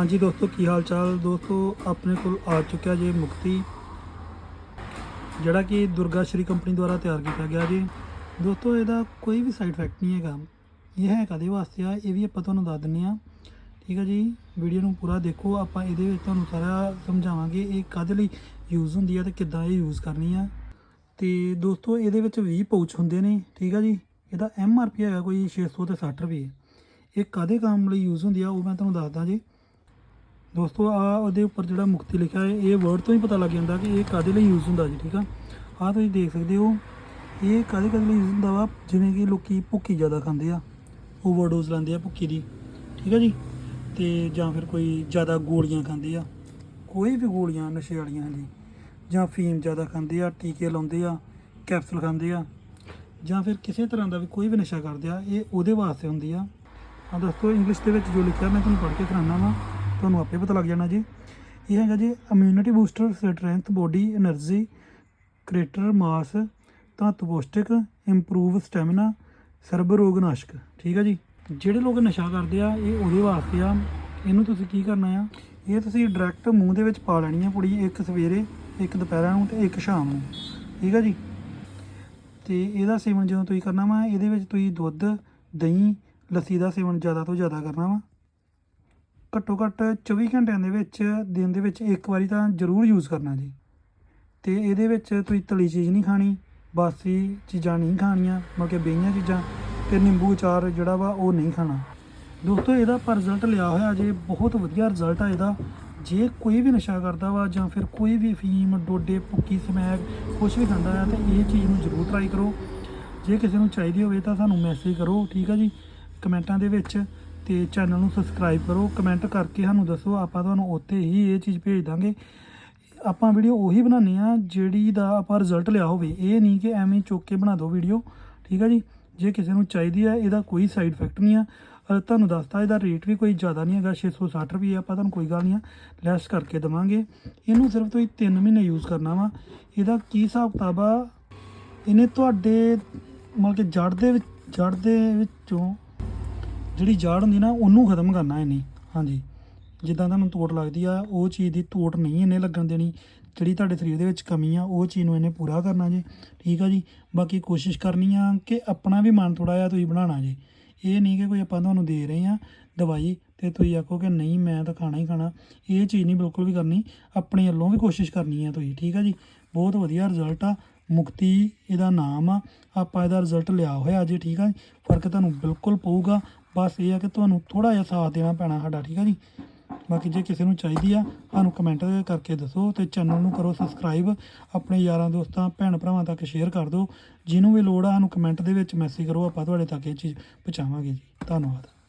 ਹਾਂਜੀ ਦੋਸਤੋ, ਕੀ ਹਾਲ ਚਾਲ ਦੋਸਤੋ, ਆਪਣੇ ਕੋਲ ਆ ਚੁੱਕਿਆ ਜੇ ਮੁਕਤੀ, ਜਿਹੜਾ ਕਿ ਦੁਰਗਾ ਸ਼੍ਰੀ ਕੰਪਨੀ ਦੁਆਰਾ ਤਿਆਰ ਕੀਤਾ ਗਿਆ ਜੀ। ਦੋਸਤੋ, ਇਹਦਾ ਕੋਈ ਵੀ ਸਾਈਡ ਇਫੈਕਟ ਨਹੀਂ ਹੈਗਾ। ਇਹ ਹੈ ਕਦੇ ਵਾਸਤੇ ਆ? ਇਹ ਵੀ ਆਪਾਂ ਤੁਹਾਨੂੰ ਦੱਸ ਦਿੰਨੇ ਆ। ਠੀਕ ਹੈ ਜੀ? ਵੀਡੀਓ ਨੂੰ ਪੂਰਾ ਦੇਖੋ। ਆਪਾਂ ਇਹਦੇ ਵਿੱਚ ਤੁਹਾਨੂੰ ਸਾਰਾ ਸਮਝਾਵਾਂਗੇ ਇਹ ਕਾਹਦੇ ਲਈ ਯੂਜ਼ ਹੁੰਦੀ ਆ ਤੇ ਕਿੱਦਾਂ ਇਹ ਯੂਜ਼ ਕਰਨੀ ਆ। ਤੇ ਦੋਸਤੋ, ਇਹਦੇ ਵਿੱਚ 20 ਪਾਊਚ ਹੁੰਦੇ ਨੇ। ਠੀਕ ਹੈ ਜੀ? ਇਹਦਾ ਐਮ ਆਰ ਪੀ ਹੈਗਾ ਕੋਈ 600 ਤੇ 60 ਰੁਪਏ। ਇਹ ਕਾਦੇ ਕੰਮ ਲਈ ਯੂਜ਼ ਹੁੰਦੀ ਆ ਉਹ ਮੈਂ ਤੁਹਾਨੂੰ ਦੱਸਦਾ ਜੀ। ਦੋਸਤੋ, ਆ ਉਹਦੇ ਉੱਪਰ ਜਿਹੜਾ ਮੁਕਤੀ ਲਿਖਿਆ ਹੈ, ਇਹ ਵਰਡ ਤੋਂ ਹੀ ਪਤਾ ਲੱਗ ਜਾਂਦਾ ਕਿ ਇਹ ਕਾਦੇ ਲਈ ਯੂਜ਼ ਹੁੰਦਾ ਜੀ, ਠੀਕ ਆ? ਆ ਤੁਸੀਂ ਦੇਖ ਸਕਦੇ ਹੋ, ਇਹ ਕਾਦੇ ਕਾਦੇ ਲਈ ਯੂਜ਼ ਹੁੰਦਾ ਵਾ? ਜਿਵੇਂ ਕਿ ਲੋਕੀ ਭੁੱਕੀ ਜ਼ਿਆਦਾ ਖਾਂਦੇ ਆ ਓਵਰਡੋਜ਼ ਲੈਂਦੇ ਆ ਭੁੱਕੀ ਦੀ, ਠੀਕ ਆ ਜੀ? ਤੇ ਜਾਂ ਫਿਰ ਕੋਈ ਜ਼ਿਆਦਾ ਗੋਲੀਆਂ ਖਾਂਦੇ ਆ, ਕੋਈ ਵੀ ਗੋਲੀਆਂ, ਨਸ਼ੇ ਵਾਲੀਆਂ ਜੀ, ਜਾਂ ਫੀਮ ਜ਼ਿਆਦਾ ਖਾਂਦੇ ਆ, ਟੀਕੇ ਲਾਉਂਦੇ ਆ ਕੈਪਸੂਲ ਖਾਂਦੇ ਆ, ਜਾਂ ਫਿਰ ਕਿਸੇ ਤਰ੍ਹਾਂ ਦਾ ਵੀ ਕੋਈ ਵੀ ਨਸ਼ਾ ਕਰਦੇ ਆ, ਇਹ ਉਹਦੇ ਵਾਸਤੇ ਹੁੰਦੀ ਆ। ਆ ਦੋਸਤੋ ਇੰਗਲਿਸ਼ ਦੇ ਵਿੱਚ ਜੋ ਲਿਖਿਆ, ਮੈਂ ਤੁਹਾਨੂੰ ਪੜ੍ਹ ਕੇ ਸੁਣਾਉਣਾ ਵਾ। ਤੁਹਾਨੂੰ ਆਪੇ ਪਤਾ ਲੱਗ ਜਾਣਾ ਜੀ। ਇਹ ਹੈਗਾ ਜੀ immunity booster strength body energy creator ਮਾਸ ਧਾਤੂ ਪੋਸ਼ਟਿਕ ਇੰਪਰੂਵ ਸਟੈਮਿਨਾ ਸਰਬ ਰੋਗ ਨਾਸ਼ਕ। ਠੀਕ ਹੈ ਜੀ? ਜਿਹੜੇ ਲੋਕ ਨਸ਼ਾ ਕਰਦੇ ਆ, ਇਹ ਉਹਦੇ ਵਾਸਤੇ ਆ। ਇਹਨੂੰ ਤੁਸੀਂ ਕੀ ਕਰਨਾ ਆ? ਇਹ ਤੁਸੀਂ ਡਾਇਰੈਕਟ ਮੂੰਹ ਦੇ ਵਿੱਚ ਪਾ ਲੈਣੀ ਆ ਕੁੜੀ, ਇੱਕ ਸਵੇਰੇ, ਇੱਕ ਦੁਪਹਿਰਾਂ ਨੂੰ ਤੇ ਇੱਕ ਸ਼ਾਮ ਨੂੰ। ਠੀਕ ਹੈ ਜੀ? ਤੇ ਇਹਦਾ ਸੇਵਨ ਜਦੋਂ ਤੁਸੀਂ ਕਰਨਾ ਵਾ, ਇਹਦੇ ਵਿੱਚ ਤੁਸੀਂ ਦੁੱਧ, ਦਹੀਂ, ਲੱਸੀ ਦਾ ਸੇਵਨ ਜ਼ਿਆਦਾ ਤੋਂ ਜ਼ਿਆਦਾ ਕਰਨਾ ਵਾ। ਘੱਟੋ ਘੱਟ 24 ਘੰਟਿਆਂ ਦੇ ਵਿੱਚ, ਦਿਨ ਦੇ ਵਿੱਚ ਇੱਕ ਵਾਰੀ ਤਾਂ ਜ਼ਰੂਰ ਯੂਜ਼ ਕਰਨਾ ਜੀ। ਤੇ ਇਹਦੇ ਵਿੱਚ ਤੁਸੀਂ ਤਲੀ ਚੀਜ਼ ਨਹੀਂ ਖਾਣੀ, ਬਾਸੀ ਚੀਜ਼ਾਂ ਨਹੀਂ ਖਾਣੀਆਂ, ਮਤਲਬ ਕਿ ਬੇਈਆਂ ਚੀਜ਼ਾਂ ਤੇ ਨਿੰਬੂ, ਅਚਾਰ ਜਿਹੜਾ ਵਾ ਉਹ ਨਹੀਂ ਖਾਣਾ। ਦੋਸਤੋ, ਇਹਦਾ ਪਰ ਰਿਜ਼ਲਟ ਲਿਆ ਹੋਇਆ ਜੇ, ਬਹੁਤ ਵਧੀਆ ਰਿਜ਼ਲਟ ਆ ਇਹਦਾ। ਜੇ ਕੋਈ ਵੀ ਨਸ਼ਾ ਕਰਦਾ ਵਾ ਜਾਂ ਫਿਰ ਕੋਈ ਵੀ ਫੀਮ ਡੋਡੇ, ਭੁੱਕੀ, ਸਮੈਕ ਕੁਝ ਵੀ ਖਾਂਦਾ ਆ, ਤੇ ਇਹ ਚੀਜ਼ ਨੂੰ ਜ਼ਰੂਰ ਟਰਾਈ ਕਰੋ। ਜੇ ਕਿਸੇ ਨੂੰ ਚਾਹੀਦੀ ਹੋਵੇ ਤਾਂ ਸਾਨੂੰ ਮੈਸੇਜ ਕਰੋ, ਠੀਕ ਆ ਜੀ? ਕਮੈਂਟਾਂ ਦੇ ਵਿੱਚ। ਤੇ ਚੈਨਲ ਨੂੰ ਸਬਸਕ੍ਰਾਈਬ ਕਰੋ ਕਮੈਂਟ ਕਰਕੇ ਸਾਨੂੰ ਦੱਸੋ, ਆਪਾਂ ਤੁਹਾਨੂੰ ਉੱਥੇ ਹੀ ਇਹ ਚੀਜ਼ ਭੇਜ ਦਾਂਗੇ। ਆਪਾਂ ਵੀਡੀਓ ਉਹੀ ਬਣਾਉਂਦੇ ਆ ਜਿਹੜੀ ਦਾ ਆਪਾਂ ਰਿਜ਼ਲਟ ਲਿਆ ਹੋਵੇ। ਇਹ ਨਹੀਂ ਕਿ ਐਵੇਂ ਚੁੱਕ ਕੇ ਬਣਾ ਦਿਓ ਵੀਡੀਓ ਠੀਕ ਆ ਜੀ? ਜੇ ਕਿਸੇ ਨੂੰ ਚਾਹੀਦੀ ਆ, ਇਹਦਾ ਕੋਈ ਸਾਈਡ ਇਫੈਕਟ ਨਹੀਂ ਆ। ਅਹ ਤੁਹਾਨੂੰ ਦੱਸਤਾ, ਇਹਦਾ ਰੇਟ ਵੀ ਕੋਈ ਜ਼ਿਆਦਾ ਨਹੀਂ ਹੈਗਾ 660 ਰੁਪਏ ਆਪਾਂ ਤੁਹਾਨੂੰ ਕੋਈ ਗੱਲ ਨਹੀਂ ਆ ਲੈਸ ਕਰਕੇ ਦੇਵਾਂਗੇ। ਇਹਨੂੰ ਸਿਰਫ ਤੁਸੀਂ 3 ਮਹੀਨੇ ਯੂਜ਼ ਕਰਨਾ ਵਾ। ਇਹਦਾ ਕੀ ਹਿਸਾਬ ਕਿਤਾਬ ਆ? ਇਹਨੇ ਤੁਹਾਡੇ ਮਤਲਬ ਕਿ ਜੜ ਦੇ ਵਿੱਚ ਜੜ ਦੇ ਵਿੱਚੋਂ ਜਿਹੜੀ ਜਾੜ ਹੁੰਦੀ ਨਾ, ਉਹਨੂੰ ਖਤਮ ਕਰਨਾ ਇਹਨੇ। ਹਾਂਜੀ। ਜਿੱਦਾਂ ਤੁਹਾਨੂੰ ਤੋੜ ਲੱਗਦੀ ਆ, ਉਹ ਚੀਜ਼ ਦੀ ਤੋੜ ਨਹੀਂ ਇਹਨੇ ਲੱਗਣ ਦੇਣੀ। ਜਿਹੜੀ ਤੁਹਾਡੇ ਸਰੀਰ ਦੇ ਵਿੱਚ ਕਮੀ ਆ, ਉਹ ਚੀਜ਼ ਨੂੰ ਇਹਨੇ ਪੂਰਾ ਕਰਨਾ ਜੇ। ਠੀਕ ਆ ਜੀ? ਬਾਕੀ ਕੋਸ਼ਿਸ਼ ਕਰਨੀ ਆ ਕਿ ਆਪਣਾ ਵੀ ਮਨ ਥੋੜਾ ਜਿਹਾ ਤੁਸੀਂ ਬਣਾਉਣਾ ਜੇ। ਇਹ ਨਹੀਂ ਕਿ ਕੋਈ ਆਪਾਂ ਤੁਹਾਨੂੰ ਦੇ ਰਹੇ ਆ ਦਵਾਈ ਤੇ ਤੁਸੀਂ ਆਖੋ ਕਿ ਨਹੀਂ, ਮੈਂ ਤਾਂ ਖਾਣਾ ਹੀ ਖਾਣਾ। ਇਹ ਚੀਜ਼ ਨਹੀਂ ਬਿਲਕੁਲ ਵੀ ਕਰਨੀ। ਆਪਣੇ ਵੱਲੋਂ ਵੀ ਕੋਸ਼ਿਸ਼ ਕਰਨੀ ਆ ਤੁਸੀਂ। ਠੀਕ ਆ ਜੀ? ਬਹੁਤ ਵਧੀਆ ਰਿਜ਼ਲਟ ਆ। ਮੁਕਤੀ ਇਹਦਾ ਨਾਮ ਆ। ਆਪਾਂ ਇਹਦਾ ਰਿਜ਼ਲਟ ਲਿਆ ਹੋਇਆ ਜੀ। ਠੀਕ ਆ ਫ਼ਰਕ ਤੁਹਾਨੂੰ ਬਿਲਕੁਲ ਪਊਗਾ। ਬਸ ਇਹ ਆ ਕਿ ਤੁਹਾਨੂੰ ਥੋੜਾ ਜਿਹਾ ਸਾਥ ਦੇਣਾ ਪੈਣਾ ਸਾਡਾ, ਠੀਕ ਆ ਜੀ? ਬਾਕੀ ਜੇ ਕਿਸੇ ਨੂੰ ਚਾਹੀਦੀ ਆ, ਸਾਨੂੰ ਕਮੈਂਟ ਕਰਕੇ ਦੱਸੋ ਤੇ ਚੈਨਲ ਨੂੰ ਕਰੋ ਸਬਸਕ੍ਰਾਈਬ ਆਪਣੇ ਯਾਰਾਂ ਦੋਸਤਾਂ, ਭੈਣ ਭਰਾਵਾਂ ਤੱਕ ਸ਼ੇਅਰ ਕਰ ਦਿਓ। ਜਿਹਨੂੰ ਵੀ ਲੋੜ ਆ, ਸਾਨੂੰ ਕਮੈਂਟ ਦੇ ਵਿੱਚ ਮੈਸੇਜ ਕਰੋ, ਆਪਾਂ ਤੁਹਾਡੇ ਤੱਕ ਇਹ ਚੀਜ਼ ਪਹੁੰਚਾਵਾਂਗੇ ਜੀ। ਧੰਨਵਾਦ।